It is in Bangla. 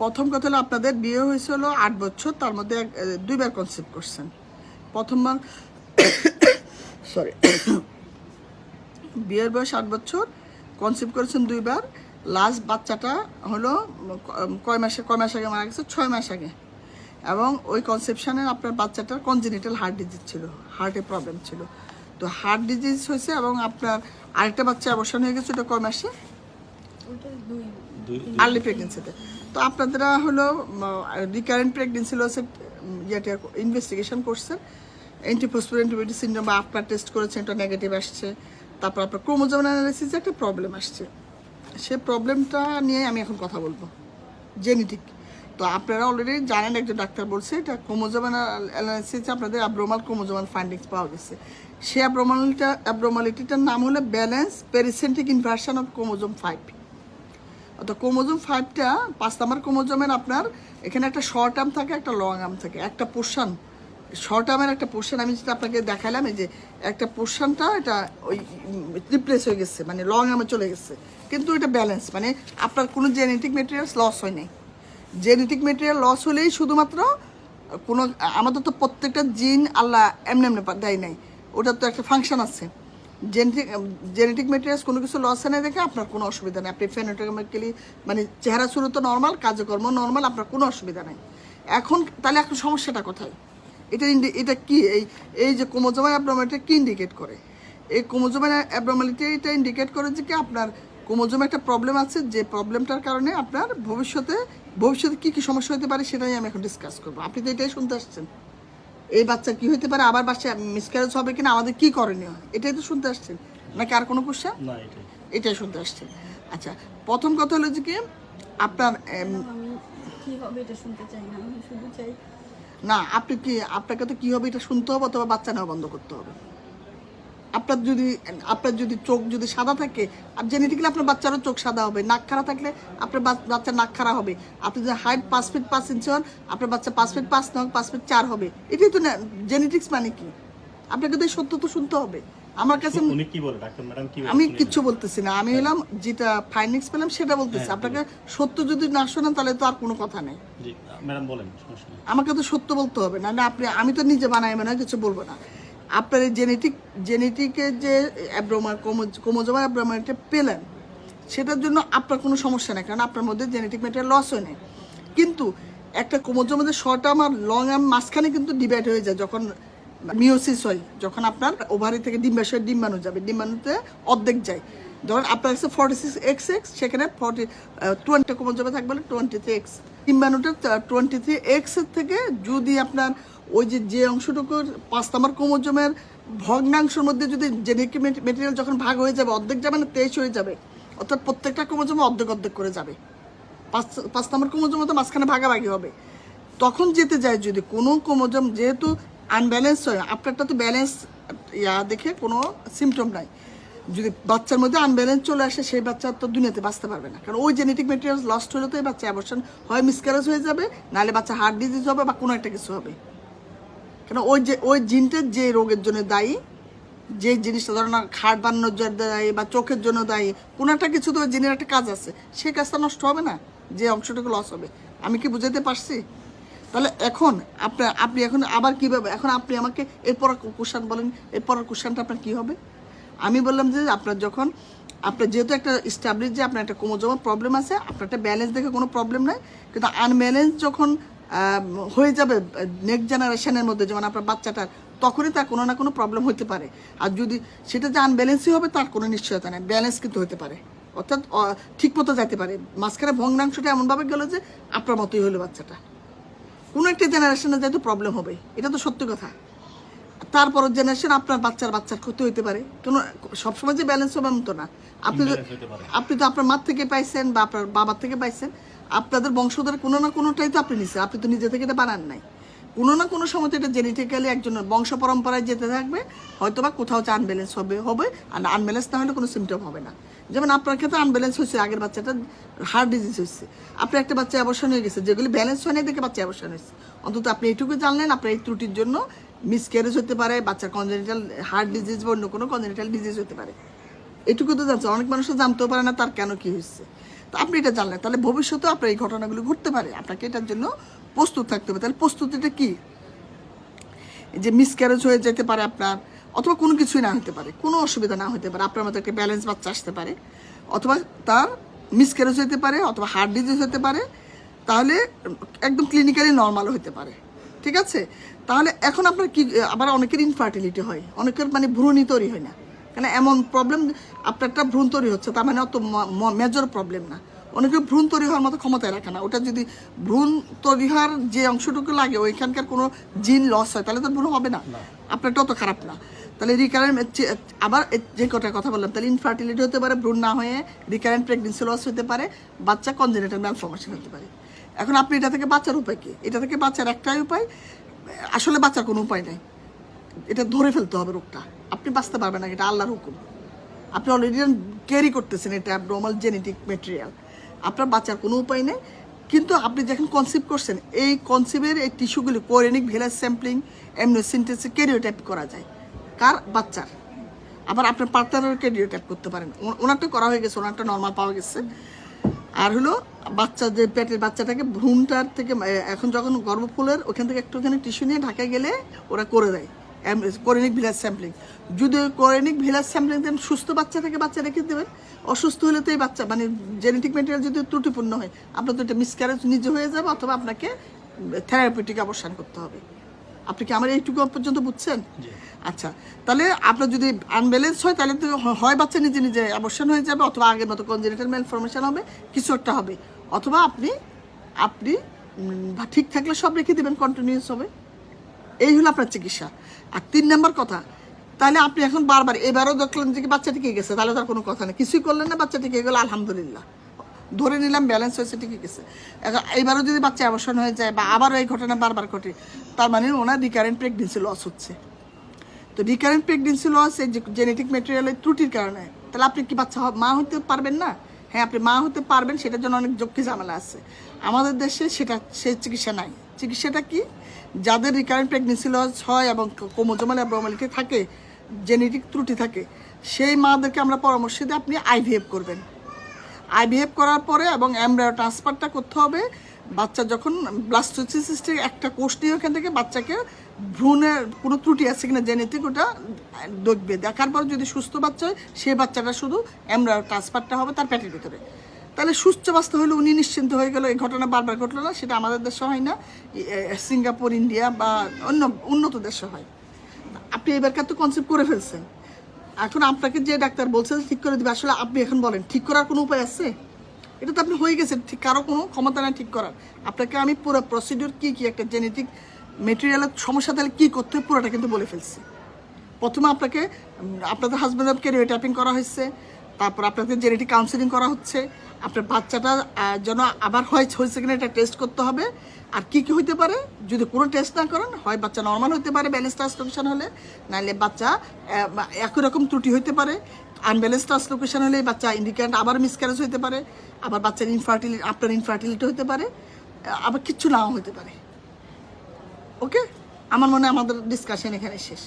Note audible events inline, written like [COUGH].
প্রথম কথা হলো আপনাদের বিয়ে হয়েছে হলো আট বছর, তার মধ্যে দুইবার কনসেপ্ট করছেন। প্রথমবার সরি [COUGHS] [COUGHS] বিয়ের বয়স আট বছর কনসেপ্ট করেছেন দুইবার। লাস্ট বাচ্চাটা হলো কয় মাসে, কয় মাস আগে মারা গেছে? ছয় মাস আগে। এবং ওই কনসেপশানে আপনার বাচ্চাটার কনজেনিটাল হার্ট ডিজিজ ছিল হার্টে প্রবলেম ছিল। তো হার্ট ডিজিজ হয়েছে এবং আপনার আরেকটা বাচ্চা অবসান হয়ে গেছে, ওটা কয় মাসে? দুই আর্লি প্রেগনেন্সিতে তো আপনাদের হলো রিকারেন্ট প্রেগনেন্সি লসের ইয়েটা ইনভেস্টিগেশন করছেন অ্যান্টিফসফোর অ্যান্টিবায়োটি সিন্ড্রোম বা আপনার টেস্ট করেছেন এটা নেগেটিভ আসছে। তারপর আপনার ক্রোমোজোম অ্যানালিসিসে একটা প্রবলেম আসছে। সে প্রবলেমটা নিয়ে আমি এখন কথা বলব। জেনেটিক তো আপনারা অলরেডি জানেন, একজন ডাক্তার বলছে, এটা ক্রোমোজোম অ্যানালিসিসে আপনাদের অ্যাব্রোমাল ক্রোমোজোমাল ফাইন্ডিংস পাওয়া গেছে। সেই অ্যাব্রোমালিটা অ্যাব্রোমালিটিটার নাম হলো balance pericentric inversion of chromosome five অর্থাৎ ক্রোমোজোম ফাইভটা পাঁচ নাম্বার ক্রোমোজোমের আপনার, এখানে একটা শর্ট আর্ম থাকে, একটা লং আর্ম থাকে। একটা পোর্শন শর্ট আর্মের একটা পোর্শন আমি যেটা আপনাকে দেখালাম, এই যে একটা পোর্শনটা এটা ওই রিপ্লেস হয়ে গেছে মানে লং আর্মে চলে গেছে। কিন্তু এটা ব্যালেন্স মানে আপনার কোনো জেনেটিক মেটেরিয়ালস লস হয় নাই। জেনেটিক মেটেরিয়াল লস হলেই শুধুমাত্র কোনো, আমাদের তো প্রত্যেকটা জিন আল্লাহ এমনি এমনি দেয় নাই। ওটার তো একটা ফাংশন আছে। জেনেটিক জেনেটিক মেটেরিয়ালস কোনো কিছু লস হয় না দেখে আপনার কোনো অসুবিধা নেই। আপনি ফেনোটোকেমিক্যালি মানে চেহারা শুরু তো নর্মাল কাজকর্ম নর্মাল আপনার কোনো অসুবিধা নেই। এখন তাহলে এখন সমস্যাটা কোথায়? এটা ইন্ডি এটা কি? এই এই যে ক্রোমোজোমাল অ্যাবনর্মালিটি কী ইন্ডিকেট করে? এই ক্রোমোজোমাল অ্যাবনর্মালিটি এটা ইন্ডিকেট করে যে কি আপনার ক্রোমোজোমে একটা প্রবলেম আছে, যে প্রবলেমটার কারণে আপনার ভবিষ্যতে ভবিষ্যতে কী কী সমস্যা হতে পারে সেটাই আমি এখন ডিসকাস করব। আপনি তো এটাই শুনতে আসছেন। এই বাচ্চা কি হইতে পারে? আবার বাচ্চা মিসক্যারেজ হবে কিনা? আমাদের কি করণীয়? এটাই তো শুনতে আসছেন। নাকি আর কোনো কোশ্চেন না এটাই। এটাই শুনতে আসছেন। আচ্ছা প্রথম কথা হলো যে কি? আপনার কি হবে এটা শুনতে চাই না আমি শুধু চাই না আপনি কি আপনাকে তো কি হবে এটা শুনতে হবে অথবা বাচ্চা নেওয়া বন্ধ করতে হবে? আপনার যদি আপনার যদি চোখ যদি সাদা থাকে আর জেনেটিক্যালি আপনার বাচ্চারও চোখ সাদা হবে নাক খাড়া থাকলে আপনার বাচ- বাচ্চার নাক খাড়া হবে। আপনি যদি হাইট পাঁচ ফিট পাঁচ ইঞ্চি হন আপনার বাচ্চা পাঁচ ফিট পাঁচ নয় পাঁচ ফিট চার হবে। এটাই তো জেনেটিক্স মানে কি? আপনাকে তো সত্য তো শুনতে হবে। আমার কাছে উনি কি বলে? ডাক্তার ম্যাডাম কি আমি কিচ্ছু বলতেছি না। আমি হলাম যেটা ফাইন্ডিংস পেলাম সেটা বলতেছি। আপনাকে সত্য যদি না শোনেন তাহলে তো আর কোনো কথা নেই। জি ম্যাডাম বলেন আমাকে তো সত্য বলতে হবে। না না আপনি আমি তো নিজে বানাই মানে কিছু বলব না। আপনার এই জেনেটিক জেনেটিকের যে অ্যাব্রোমার কোমোজোমা অ্যাব্রোমারটা পেলেন সেটার জন্য আপনার কোনো সমস্যা নেই, কারণ আপনার মধ্যে জেনেটিক মেটেরিয়াল লস হয় নাই। কিন্তু একটা কোমোজোর মধ্যে শর্ট আর্ম আর লং আর্ম মাঝখানে কিন্তু ডিভাইড হয়ে যায়, যখন মিওসিস হয়, যখন আপনার ওভারি থেকে ডিম্বাশয় ডিম্বাণু যাবে, ডিম্বাণুতে অর্ধেক যায়। ধরুন আপনার কাছে ফর্টি সিক্স এক্স এক্স সেখানে ফর্টি টোয়েন্টি কোমোজোমে থাকবে টোয়েন্টি থ্রি এক্স ডিম্বাণুটা টোয়েন্টি থ্রি এক্সের থেকে যদি আপনার ওই যে যে অংশটুকুর পাঁচ নাম্বার ক্রোমোজোমের ভগ্নাংশের মধ্যে যদি জেনেটিক মেটেরিয়াল যখন ভাগ হয়ে যাবে, অর্ধেক যাবে না, তেইশ হয়ে যাবে। অর্থাৎ প্রত্যেকটা ক্রোমোজোমে অর্ধেক অর্ধেক করে যাবে। পাঁচ পাঁচ নম্বর তো মাঝখানে ভাগাভাগি হবে। তখন যেতে যায় যদি কোনো ক্রোমোজোম যেহেতু আনব্যালেন্স হয়, আপনারটা তো ব্যালেন্স ইয়া দেখে কোনো সিমটম নাই। যদি বাচ্চার মধ্যে আনব্যালেন্স চলে আসে, সেই বাচ্চা তো দুনিয়াতে বাঁচতে পারবে না। কারণ ওই জেনেটিক মেটেরিয়াল লস্ট হলে তো এই বাচ্চা অ্যাবর্শন হয় মিসক্যারেজ হয়ে যাবে, নাহলে বাচ্চা হার্ট ডিজিজ হবে বা কোনো একটা কিছু হবে। কেন ওই যে, ওই জিনটা যে রোগের জন্য দায়ী, যে জিনিসটা ধরো না খাট বানানোর জন্য দায়ী বা চোখের জন্য দায়ী, কোনো একটা কিছু তো জিনের একটা কাজ আছে, সেই কাজটা নষ্ট হবে না, যে অংশটুকু লস হবে। আমি কি বুঝাতে পারছি? তাহলে এখন আপনার আপনি এখন আবার কীভাবে, এখন আপনি আমাকে এরপর কোশ্চান বলেন, এরপর কোশ্চানটা আপনার কী হবে? আমি বললাম যে আপনার যখন আপনার যেহেতু একটা স্টাবলিশ যে আপনার একটা কোমোজোমা প্রবলেম আছে আপনার একটা ব্যালেন্স দেখে কোনো প্রবলেম নাই, কিন্তু আনব্যালেন্স যখন হয়ে যাবে নেক্সট জেনারেশনের মধ্যে, যেমন আপনার বাচ্চাটার, তখনই তার কোনো না কোনো প্রবলেম হতে পারে। আর যদি সেটা যে আনব্যালেন্সই হবে, তার কোনো নিশ্চয়তা নেই। ব্যালেন্স কিন্তু হতে পারে। অর্থাৎ ঠিক মতো যাইতে পারে। মাঝখানে ভগ্নাংশটা এমনভাবে গেল যে আপনার মতোই হলো বাচ্চাটা। কোনো একটা জেনারেশনে যেহেতু প্রবলেম হবে এটা তো সত্যি কথা। তারপরের জেনারেশন আপনার বাচ্চার বাচ্চার ক্ষতি হতে পারে। কোনো সবসময় যে ব্যালেন্স হবে এমন তো না। আপনি। আপনি তো আপনার মার থেকে পাইছেন বা আপনার বাবার থেকে পাইছেন আপনাদের বংশধর কোনো না কোনোটাই তো আপনি নিছেন। আপনি তো নিজে থেকে এটা বানান নাই। কোনো না কোনো সময় তো এটা জেনেটিক্যালি একজনের বংশ পরম্পরায় যেতে থাকবে হয়তো বা কোথাও হচ্ছে আনব্যালেন্স হবে হবে আর আনব্যালেন্স না হলে কোনো সিমটম হবে না। যেমন আপনার ক্ষেত্রে আনব্যালেন্স হয়েছে আগের বাচ্চাটা হার্ট ডিজিজ হয়েছে। আপনার একটা বাচ্চা অবসান হয়ে গেছে যেগুলি ব্যালেন্স হয় না দেখে বাচ্চা অবসান হয়েছে। অন্তত আপনি এইটুকু জানলেন আপনার এই ত্রুটির জন্য মিসক্যারেজ হতে পারে, বাচ্চার কনজেনিটাল হার্ট ডিজিজ বা অন্য কোনো কনজেনিটাল ডিজিজ হতে পারে। এটুকু তো জানছে, অনেক মানুষ জানতেও পারে না তার কেন কি হয়েছে। তো তো আপনি এটা জানলেন, তাহলে ভবিষ্যতেও আপনার এই ঘটনাগুলো ঘটতে পারে। আপনাকে এটার জন্য প্রস্তুত থাকতে হবে। তাহলে প্রস্তুতিটা কী? যে মিসক্যারেজ হয়ে যেতে পারে আপনার, অথবা কোনো কিছুই না হতে পারে, কোনো অসুবিধা না হতে পারে, আপনার মতো একটা ব্যালেন্স বাচ্চা আসতে পারে। অথবা তার মিসক্যারেজ হতে পারে, অথবা হার্ট ডিজিজ হতে পারে, তাহলে একদম ক্লিনিক্যালি নর্মাল হতে পারে। ঠিক আছে? তাহলে এখন আপনার কি আবার অনেকের ইনফার্টিলিটি হয় অনেকের মানে ভ্রূণই তৈরি হয় না। কেন এমন প্রবলেম আপনার একটা ভ্রূণ তৈরি হচ্ছে তার মানে অত মেজর প্রবলেম না। অনেকের ভ্রূণ তৈরি হওয়ার মতো ক্ষমতায় রাখে না। ওটা যদি ভ্রূণ তৈরি হওয়ার যে অংশটুকু লাগে ওইখানকার কোনো জিন লস হয় তাহলে তো ভ্রূণ হবে না। আপনারটা অত খারাপ না। তাহলে রিকারেন্ট আবার যে কটা কথা বললাম তাহলে ইনফার্টিলিটি হতে পারে ভ্রূণ না হয়ে রিকারেন্ট প্রেগনেন্সি লস হতে পারে বাচ্চা কনজেনেটাল ম্যালফরমেশন হতে পারে। এখন আপনি এটা থেকে বাচ্চার উপায় কি? এটা থেকে বাচ্চার একটাই উপায় আসলে বাচ্চার কোনো উপায় নাই। এটা ধরে ফেলতে হবে রোগটা। আপনি বাঁচতে পারবেন না, এটা আল্লাহর হুকুম। আপনি অলরেডি ক্যারি করতেছেন এটা অ্যাবনর্মাল জেনেটিক ম্যাটেরিয়াল আপনার বাচ্চার কোনো উপায় নেই। কিন্তু আপনি যখন কনসিভ করছেন, এই কনসিভের এই টিস্যুগুলি কোরেনিক ভেলাস স্যাম্পলিং এমনোসিনটেসে ক্যারিওটাইপ করা যায়। কার? বাচ্চার। আবার আপনার পার্টনারের ক্যারিওটাইপ করতে পারেন। ওনারটা করা হয়ে গেছে, ওনারটা নর্মাল পাওয়া গেছে। আর হলো বাচ্চা যে পেটের বাচ্চাটাকে ভ্রূণটার থেকে এখন যখন গর্ভফুলের ওখান থেকে একটুখানি টিস্যু নিয়ে ঢাকায় গেলে ওরা করে দেয়। Chorionic villus sampling. যদি কোরেনিক ভিলাস স্যাম্পলিং দেন, সুস্থ বাচ্চা থেকে বাচ্চা রেখে দেবেন। অসুস্থ হলে তো এই বাচ্চা মানে জেনেটিক মেটেরিয়াল যদি ত্রুটিপূর্ণ হয়, আপনার তো এটা মিসক্যারেজ নিজে হয়ে যাবে, অথবা আপনাকে থেরাপিউটিক অবসান করতে হবে। আপনি কি আমার এইটুকু পর্যন্ত বুঝছেন? আচ্ছা তাহলে আপনার যদি আনব্যালেন্স হয় তাহলে তো হয় বাচ্চা নিজে নিজে অবসান হয়ে যাবে অথবা আগের মতো কনজেনিটাল ম্যালফরমেশন হবে কিছু একটা হবে। অথবা আপনি আপনি ঠিক থাকলে সব রেখে দেবেন কন্টিনিউস হবে। এই হলো আপনার চিকিৎসা। আর তিন নম্বর কথা তাহলে আপনি এখন বারবার এবারও দেখলেন যে কি বাচ্চা টিকে গেছে তাহলে তার কোনো কথা নেই। কিছুই করলেন না বাচ্চা টিকে গেল আলহামদুলিল্লাহ। ধরে নিলাম ব্যালেন্স হয়েছে, ঠিকই গেছে। এখন এইবারও যদি বাচ্চা অবসান হয়ে যায় বা আবারও এই ঘটনা বারবার ঘটে, তার মানে ওনার রিকারেন্ট প্রেগনেন্সি লস হচ্ছে। তো রিকারেন্ট প্রেগনেন্সি লস এই জেনেটিক মেটেরিয়ালের ত্রুটির কারণে, তাহলে আপনি কি বাচ্চা মা হতে পারবেন না? হ্যাঁ আপনি মা হতে পারবেন, সেটার জন্য অনেক যুক্তি ঝামেলা আছে। আমাদের দেশে সেটা সেই চিকিৎসা নাই। চিকিৎসাটা কি? যাদের রিকারেন্ট প্রেগনেন্সি লস হয় এবং কোমোজমাল অ্যাবনর্মালিটি থাকে জেনেটিক ত্রুটি থাকে, সেই মাদেরকে আমরা পরামর্শ দিই আপনি আইভিএফ করবেন। আইভিএফ করার পরে এবং অ্যামব্রায়ো ট্রান্সফারটা করতে হবে। বাচ্চা যখন ব্লাস্টোসিস্টের একটা কোষ নিয়ে ওখান থেকে বাচ্চাকে ভ্রূণের কোনো ত্রুটি আছে কিনা জেনেটিক ওটা দেখবে। দেখার পর যদি সুস্থ বাচ্চা হয়, সে বাচ্চাটা শুধু অ্যামব্রায়ো ট্রান্সফারটা হবে তার পেটের ভিতরে। তাহলে সুস্থ বাচ্চা হলে উনি নিশ্চিন্ত হয়ে গেল। এই ঘটনা বারবার ঘটলো না, সেটা আমাদের দেশে হয় না। সিঙ্গাপুর, ইন্ডিয়া বা অন্য, উন্নত দেশে হয়। আপনি এবারকার তো কনসেপ্ট করে ফেলছেন। এখন আপনাকে যে ডাক্তার বলছেন ঠিক করে দিবে, আসলে আপনি এখন বলেন, ঠিক করার কোনো উপায় আছে? এটা তো আপনি হয়ে গেছেন ঠিক কারও কোনো ক্ষমতা নাই ঠিক করার। আপনাকে আমি পুরো প্রসিডিওর কী কী একটা জেনেটিক মেটেরিয়ালের সমস্যা তাহলে কী করতে পুরোটা কিন্তু বলে ফেলছি। প্রথমে আপনাকে আপনাদের হাজব্যান্ড অফকে রিওটাইপিং করা হয়েছে, তারপর আপনাদের জেনেটিক কাউন্সিলিং করা হচ্ছে আপনার বাচ্চাটা যেন আবার হয় হয়েছে কিনা এটা টেস্ট করতে হবে। আর কি কি হইতে পারে? যদি কোনো টেস্ট না করেন, হয় বাচ্চা নর্মাল হতে পারে ব্যালেন্স ট্রান্সলোকেশন হলে। নাহলে বাচ্চা একই রকম ত্রুটি হইতে পারে। আনব্যালেন্স ট্রান্সলোকেশন হলে বাচ্চা ইন্ডিকেট আবার মিসক্যারেজ হতে পারে। আবার বাচ্চার ইনফার্টিলিটি আপনার ইনফার্টিলিটি হতে পারে। আবার কিচ্ছু নাও হতে পারে। ওকে আমার মনে আমাদের ডিসকাশন এখানে শেষ।